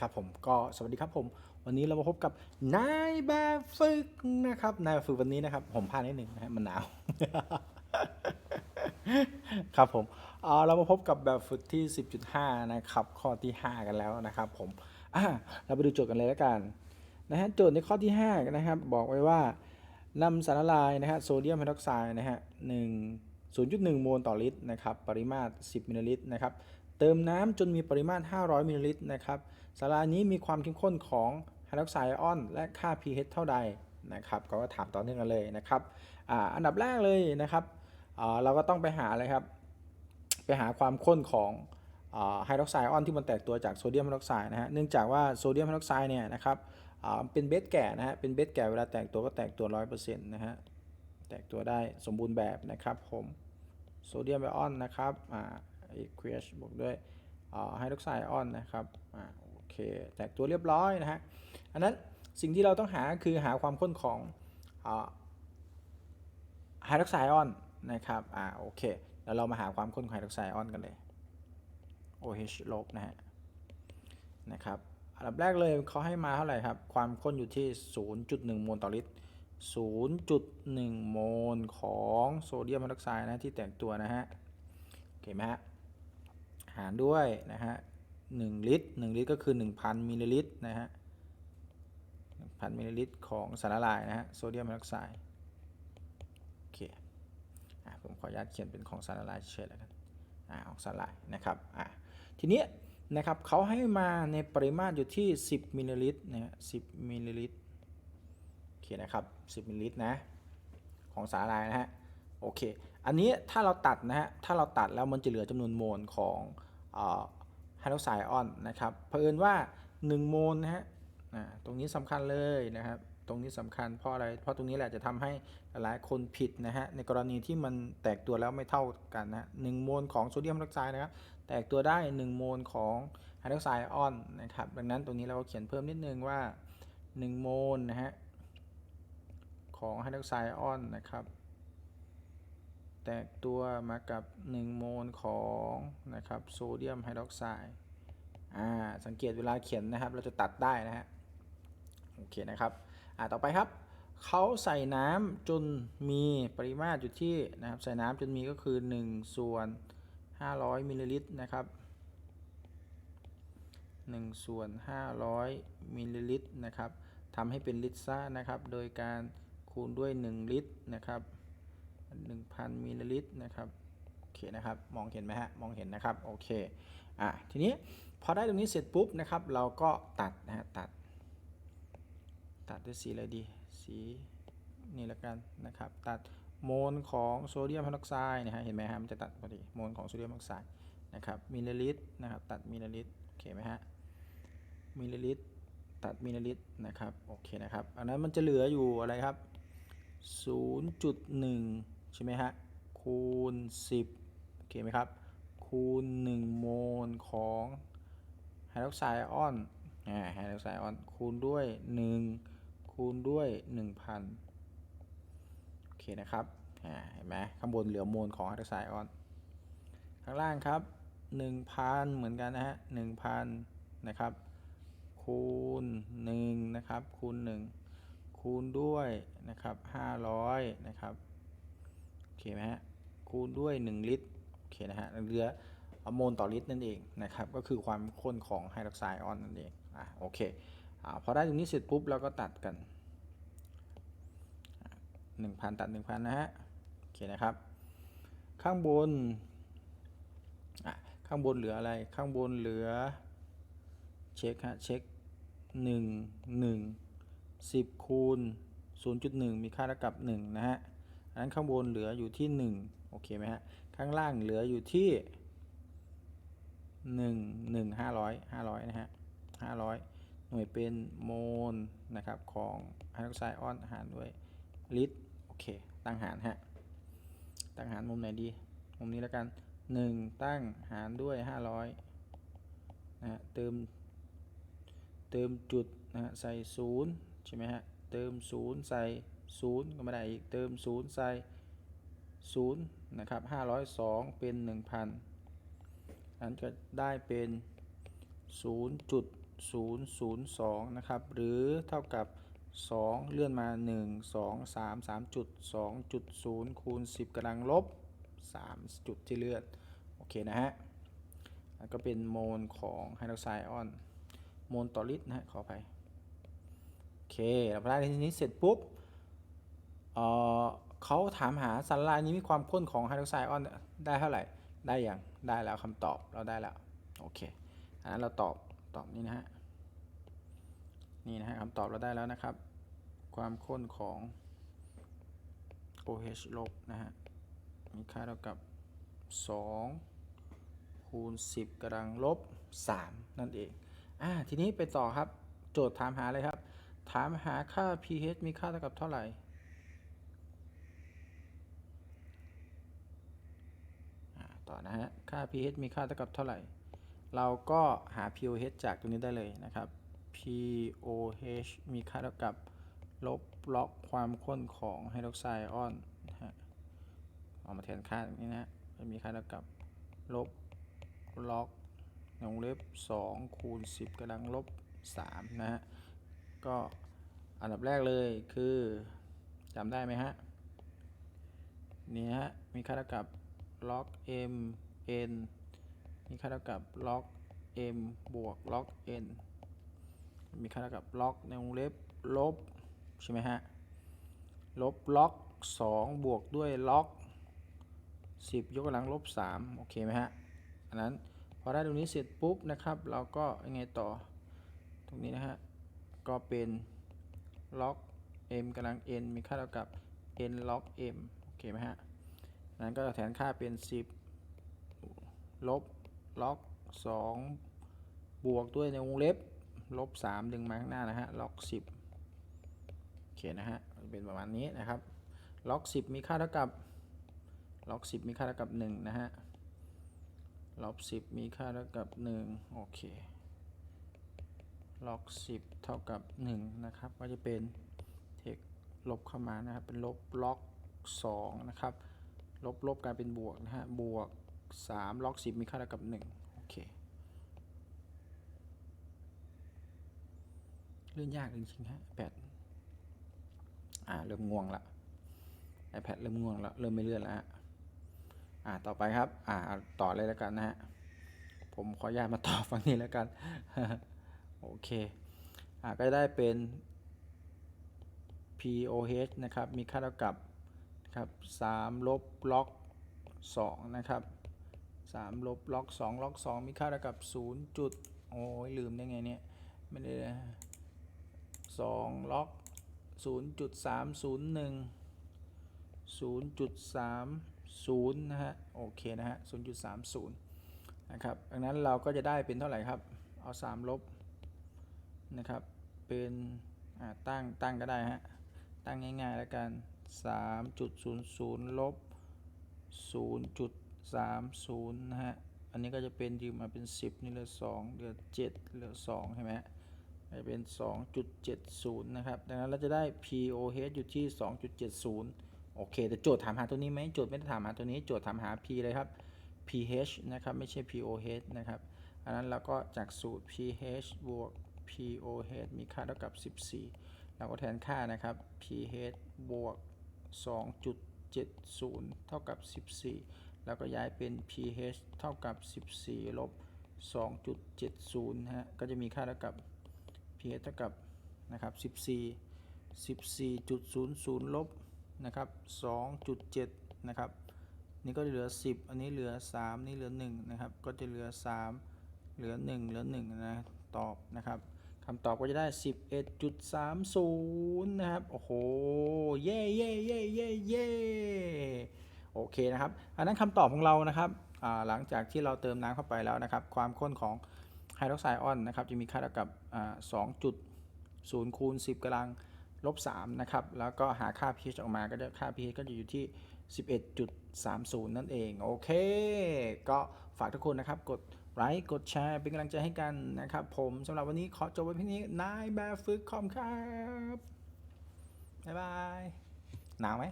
ครับผมก็สวัสดีครับผม วันนี้เรามาพบกับนายแบบฝึกนะครับนายแบบฝึกวันนี้นะครับ ผมพลาดนิดหนึ่งนะฮะมันหนาว ครับผมเอ่อเรามาพบกับแบบฝึกที่ 10.5 นะครับ ข้อที่ 5 กันแล้วนะครับผมเราไปดูโจทย์กันเลยแล้วกันนะฮะโจทย์ในข้อที่ 5 นะครับ บอกไว้ว่านำสารละลายนะฮะโซเดียมไฮดรอกไซด์นะฮะ1 0.1 โมลต่อลิตรนะครับปริมาตร 10 มิลลิลิตรนะครับเติมน้ำจนมีปริมาตร 500 มิลลิลิตรนะครับ สารานี้มีความเข้มข้นของไฮดรอกไซด์ไอออนและค่า pH เท่าใดนะครับก็ถามต่อเนื่องกันเลยนะครับออันดับแรกเลยนะครับเราก็ต้องไปหาเลยครับ ไปหาความข้นของไฮดรอกไซด์ไอออนที่มันแตกตัวจากโซเดียมไฮดรอกไซด์นะฮะเนื่องจากว่าโซเดียมไฮดรอกไซด์เนี่ยนะครับเป็นเบสแก่นะฮะเป็นเบสแก่เวลาแตกตัวก็แตกตัว 100%นะฮะแตกตัวได้สมบูรณ์แบบนะครับผมโซเดียมไอออนนะครับอ่า aqueous บวกด้วยไฮดรอกไซด์ไอออนนะครับอ่า เคแตกตัวเรียบร้อยนะฮะอันนั้นสิ่งที่เราต้องหาคือหาความข้นของไฮดรอกไซด์ไออนนะครับอ่าโอเคแล้วเรามาหาความข้นของไฮดรอกไซด์ไอออนกันเลย OH ลบนะฮะนะครับอันดับแรกเลยเขาให้มาเท่าไหร่ครับ ความข้นอยู่ที่ 0.1 โมลต่อลิตร 0.1 โมลของโซเดียมไฮดรอกไซด์นะที่แตกตัวนะฮะ โอเคไหมฮะ หารด้วยนะฮะ 1 ลิตร 1 ลิตรก็คือ 1,000มิลลิลิตรนะฮะ1,000มิลลิลิตรของสารละลายนะฮะโซเดียมไฮดรอกไซด์โอเคอะผมขออนุญาตเขียนเป็นของสารละลายเฉยๆแล้วกันอ่าของสารละลายนะครับอะทีนี้นะครับเขาให้มาในปริมาตรอยู่ที่ 10มิลลิลิตรนะฮะ10มิลลิลิตรโอเคนะครับ10มิลลิลิตรนะของสารละลายนะฮะโอเค อันนี้ถ้าเราตัดนะฮะ ถ้าเราตัดแล้วมันจะเหลือจำนวนโมลของ ไฮดรอกไซด์อออนนะครับเผอิญว่า 1 โมลนะฮะตรงนี้สำคัญเลยนะครับตรงนี้สำคัญเพราะอะไร เพราะตรงนี้แหละจะทำให้หลายคนผิดนะฮะในกรณีที่มันแตกตัวแล้วไม่เท่ากันนะหนึ่งโมลของโซเดียมไฮดรอกไซด์นะครับแตกตัวได้ 1 โมลของไฮดรอกไซด์อออนนะครับดังนั้นตรงนี้เราก็เขียนเพิ่มนิดนึงว่า 1 โมลนะฮะของไฮดรอกไซด์อออนนะครับ แตกตัวมากับ 1 โมลของนะครับโซเดียมไฮดรอกไซด์อ่าสังเกตเวลาเขียนนะครับ เราจะตัดได้นะฮะโอเคนะครับอ่าต่อไปครับเขาใส่น้ำจนมีปริมาตรอยู่ที่นะครับใส่น้ำจนมีก็คือ 1 ส่วน 500มิลลิลิตรนะครับ1ส่วน 500มิลลิลิตรนะครับทำให้เป็นลิตรซะนะครับ โดยการคูณด้วย 1 ลิตรนะครับ 1,000มิลลิลิตรนะครับโอเคนะครับมองเห็นไหมฮะมองเห็นนะครับโอเคอะทีนี้พอได้ตรงนี้เสร็จปุ๊บนะครับ เราก็ตัดนะฮะตัด ตัดด้วยสีอะไรดี สีนี่ละกันนะครับ ตัดโมลของโซเดียมไฮดรอกไซด์นะฮะเห็นไหมฮะมันจะตัดพอดีโมลของโซเดียมไฮดรอกไซด์นะครับมิลลิลิตรนะครับตัดมิลลิลิตรโอเคไหมฮะมิลลิลิตรตัดมิลลิลิตรนะครับโอเคนะครับอันนั้นมันจะเหลืออยู่อะไรครับ0.1 ใช่ไหมฮะ คูณ 10 โอเคไหมครับ คูณ 1 โมลของไฮดรอกไซด์ไอออนไฮดรอกไซด์ไอออน คูณด้วย 1 คูณด้วย 1,000 โอเคนะครับเห็นไหมข้างบนเหลือโมลของไฮดรอกไซด์ไอออน ข้างล่างครับ 1,000 เหมือนกันนะฮะ 1,000 นะครับ คูณ 1 นะครับ คูณ 1 คูณด้วยนะครับ500 นะครับ ไหมฮะคูณด้วย 1 ลิตรโอเคนะฮะเหลือโมลต่อลิตรนั่นเองนะครับก็คือความข้นของไฮดรอกไซด์ออนนั่นเองอะโอเคอ่าพอได้ตรงนี้เสร็จปุ๊บเราก็ตัดกัน 1,000 ตัด 1,000 นะฮะโอเคนะครับ ข้างบนอะข้างบนเหลืออะไรข้างบนเหลือเช็คฮะเช็ค 1 1 10คูณ0.1 มีค่าเท่ากับ 1 นะฮะ นั้นข้างบนเหลืออยู่ที่ 1 โอเคไหมฮะ ข้างล่างเหลืออยู่ที่ 1 1 500 500 นะฮะ 500 หน่วยเป็นโมลนะครับของไฮดรอกไซด์ออนหารด้วยลิตร โอเค ตั้งหารฮะ ตั้งหารมุมไหนดี มุมนี้แล้วกัน 1 ตั้งหารด้วย 500 นะฮะ เติม เติมจุดนะฮะ ใส่ศูนย์ใช่ไหมฮะ เติมศูนย์ใส่ ศูนย์ก็ไม่ได้อีกเติมศูนย์ใส่ศูนย์นะครับห้าร้อยสองเป็นหนึ่งพันอันจะได้เป็นศูนย์จุด0.002 นะครับ หรือเท่ากับ 2 เลื่อนมา 1 2 3 3จุด2.0คูณ 10กำลังลบ 3 จุดที่เลื่อนโอเคนะฮะก็เป็นโมลของไฮดรอกไซด์ออนโมลต่อลิตรนะฮะขออภัยโอเคเราได้ทีนี้เสร็จปุ๊บ เขาถามหาสันลายนี้มีความข้นของไฮดรอกไซด์ออนได้เท่าไหร่ ได้อย่างได้แล้วคำตอบเราได้แล้ว โอเค อันนั้นเราตอบตอบนี้นะฮะ นี่นะฮะคำตอบเราได้แล้วนะครับ ความข้นของ OH ลบนะฮะ มีค่าเท่ากับ 2 คูณ 10กำลังลบ 3 นั่นเอง อ่า ทีนี้ไปต่อครับ โจทย์ถามหาเลยครับ ถามหาค่า pH มีค่าเท่ากับเท่าไหร่ อ่า ต่อนะฮะ ค่า pH มีค่าเท่ากับเท่าไหร่ เราก็หา pOH จากตรงนี้ได้เลยนะครับ pOH มีค่าเท่ากับลบล็อกความข้นของไฮดรอกไซด์ออนนะฮะเอามาแทนค่าตรงนี้นะฮะจะมีค่าเท่ากับลบล็อกวงเล็บ2คูณ10กำลังลบ3นะฮะ ก็อันดับแรกเลยคือจำได้ไหมฮะ นี่ฮะ มีค่าเท่ากับ log m n มีค่าเท่ากับ log m บวก log n มีค่าเท่ากับ log ในวงเล็บลบใช่ไหมฮะ ลบ log 2บวกด้วย log 10 ยกกำลังลบ 3 โอเคไหมฮะ อันนั้นพอได้ตรงนี้เสร็จปุ๊บนะครับ เราก็ยังไงต่อ ตรงนี้นะฮะ ก็เป็น log m กำลัง n มีค่าเท่ากับ n log m โอเคไหมฮะ นั้นก็จะแทนค่าเป็น 10 ลบ log 2บวกด้วยในวงเล็บ ลบ3ดึงมาข้างหน้านะฮะ log 10 โอเคนะฮะ เป็นประมาณนี้นะครับ log 10 มีค่าเท่ากับ log 10 มีค่าเท่ากับ 1 นะฮะ log 10 มีค่าเท่ากับ 1 โอเค log 10 เท่ากับ 1 นะครับ ก็จะเป็นเทคลบเข้ามานะครับ เป็นลบ log 2นะครับ ลบลบกลายเป็นบวกนะฮะ บวก3 log 10 มีค่าเท่ากับ 1 โอเค เรื่องยากจริงๆฮะแปดอ่า เริ่มง่วงละ iPad เริ่มง่วงแล้ว เริ่มไม่เลื่อนแล้วฮะอ่า ต่อไปครับ อ่า ต่อเลยแล้วกันนะฮะ ผมขออนุญาตมาต่อฝั่งนี้แล้วกัน โอเค อ่า ก็ได้เป็น POH นะครับ มีค่าเท่ากับ ครับ3ลบล็อก2นะครับ3ลบล็อก2ล็อก2มีค่าเท่ากับ0จุดโอ้ยลืมได้ไงเนี่ยไม่ได้2ล็อก0.301 0.30นะฮะโอเคนะฮะ0.30นะครับดังนั้นเราก็จะได้เป็นเท่าไหร่ครับ เอา 3 ลบนะครับเป็นตั้งตั้งก็ได้ฮะตั้งง่ายๆแล้วกัน 3.00 ลบ 0.30 นะฮะ อันนี้ก็จะเป็นยืมมาเป็น 10 นี่เหลือ 2 เหลือ 7 เหลือ 2 ใช่ไหมฮะจะเป็น 2.70 นะครับ ดังนั้นเราจะได้ POH อยู่ที่ 2.70 โอเค แต่โจทย์ถามหาตัวนี้ไหม โจทย์ไม่ได้ถามหาตัวนี้ โจทย์ถามหา P เลยครับ pH นะครับ ไม่ใช่ POH นะครับ อันนั้นเราก็จากสูตร pH บวก POH มีค่าเท่ากับ 14 เราก็แทนค่านะครับ pH บวก 2.70 เท่ากับ 14 แล้วก็ย้ายเป็น pH เท่ากับ 14 ลบ 2.70นะฮะ ก็จะมีค่าเท่ากับ pH เท่ากับนะครับ 14 14.00 ลบนะครับ 2.7 นะครับ นี่ก็จะเหลือ 10 อันนี้เหลือ 3 นี่เหลือ 1 นะครับ ก็จะเหลือ 3 เหลือ 1 เหลือ 1 นะ ตอบนะครับ คำตอบก็จะได้ 11.30 นะครับ โอ้โห เย่เย่เย่เย่เย่โอเคนะครับ อันนั้นคำตอบของเรานะครับ หลังจากที่เราเติมน้ำเข้าไปแล้วนะครับ ความข้นของไฮดรอกไซด์ออนนะครับ จะมีค่าเท่ากับ 2.0 คูณ 10กำลังลบ 3 นะครับ แล้วก็หาค่า pH ออกมา ก็จะค่า pH ก็จะอยู่ที่ 11.30 นั่นเอง โอเค ก็ฝากทุกคนนะครับ กด ไลค์กดแชร์เป็นกำลังใจให้กันนะครับ ผมสำหรับวันนี้ขอจบไว้เพียงนี้นายแบบฝึกคอมครับ บ๊ายบาย หนาวไหม